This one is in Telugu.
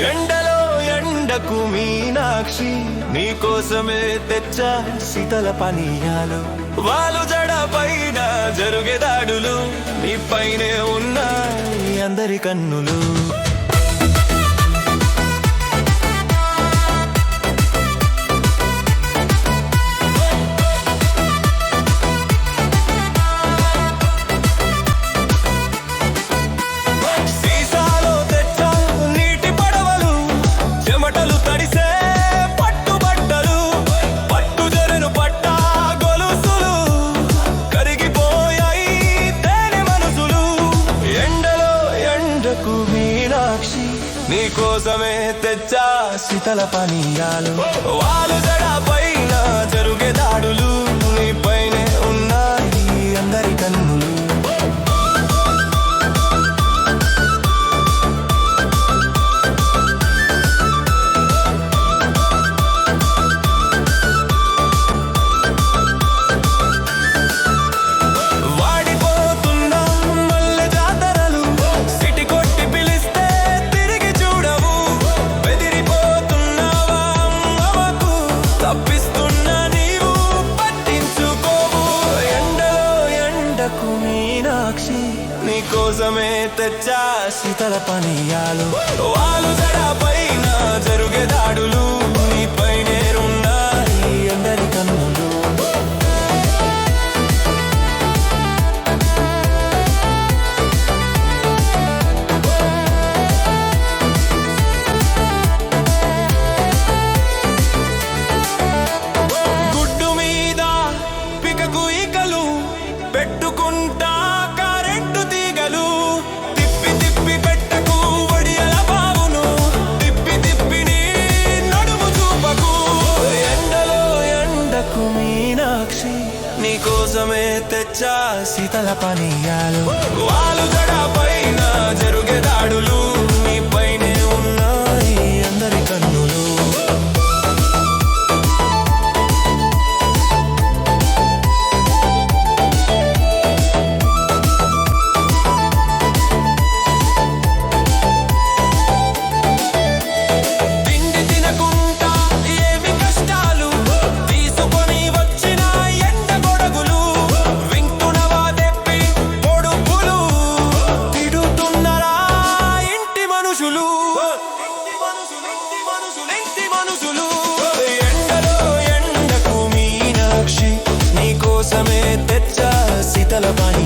ఎండలో ఎండకు మీనాక్షి నీకోసమే తెచ్చా శీతల పనీయాలు. వాళ్ళు జడ పైన జరుగే దాడులు నీ పైనే ఉన్నాయి అందరి కన్నులు. మీనాక్షి నీకోసమే తెచ్చా శీతల పనియాలు. వాళ్ళు జడ పైన జరుగే దాడులు. ఎండకు మీనాక్షి నీ కోసమే తెచ్చా శీతల పనియాలు. వాళ్ళు శీతల పనీయాలు వాళ్ళు జడ పైన జరుగే దాడులు మనుషులు. ఎండలో ఎండకు మీనాక్షి నీకోసమే తెచ్చా శీతల పని.